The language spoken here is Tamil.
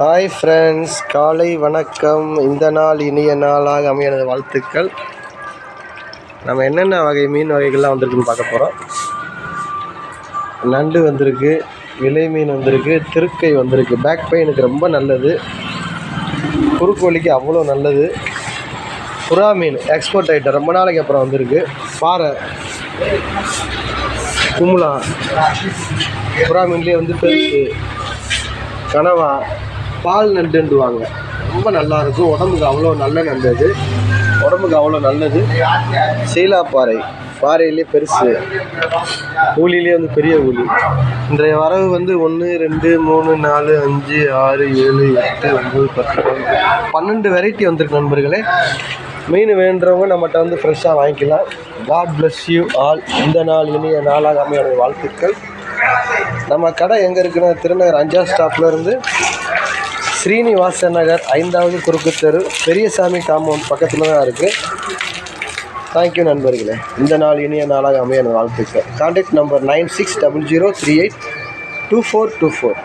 ஹாய் ஃப்ரெண்ட்ஸ் காலை வணக்கம். இந்த நாள் இனிய நாளாக அமையனது வாழ்த்துக்கள். நம்ம என்னென்ன வகை மீன் வகைகள்லாம் வந்திருக்குன்னு பார்க்க போகிறோம் நண்டு வந்திருக்கு விலை மீன் வந்திருக்கு திருக்கை வந்திருக்கு. பேக் பெயினுக்கு ரொம்ப நல்லது. குறுக்கு வலிக்கு அவ்வளோ நல்லது. புறா மீன் எக்ஸ்போர்ட் ஐட்டம் ரொம்ப நாளைக்கு அப்புறம் வந்திருக்கு. பாறை குமுலா புறா மீன்லேயே வந்து பெருசு கனவா பால் நண்டுன்றுவாங்க ரொம்ப நல்லா இருக்கும். உடம்புக்கு அவ்வளோ நல்ல நண்டு அது. உடம்புக்கு அவ்வளோ நல்லது. சீலா பாறை பாறையிலே பெருசு. ஊலிலே வந்து பெரிய ஊலி இன்றைய வரவு வந்து ஒன்று ரெண்டு மூணு நாலு அஞ்சு ஆறு ஏழு எட்டு ஒம்பது பத்து பன்னெண்டு. வெரைட்டி வந்திருக்கு நண்பர்களே. மீன் வேண்டுறவங்க நம்மகிட்ட வந்து ஃப்ரெஷ்ஷாக வாங்கிக்கலாம். காட் பிளஸ் யூ ஆல் இந்த நாள் இனிய நாளாக அமைய வாழ்த்துக்கள். நம்ம கடை எங்கே இருக்குன்னா திருநகர் அஞ்சாவது ஸ்டாப்லேருந்து ஸ்ரீனிவாச நகர் ஐந்தாவது குறுக்கு தெரு பெரியசாமி காம்பவுண்ட் பக்கத்தில் தான் இருக்குது தேங்க்யூ நண்பர்களே. இந்த நாள் இனிய நாளாக அமைய நான் வாழ்த்துக்கள். Contact number nine six double zero three eight two four two four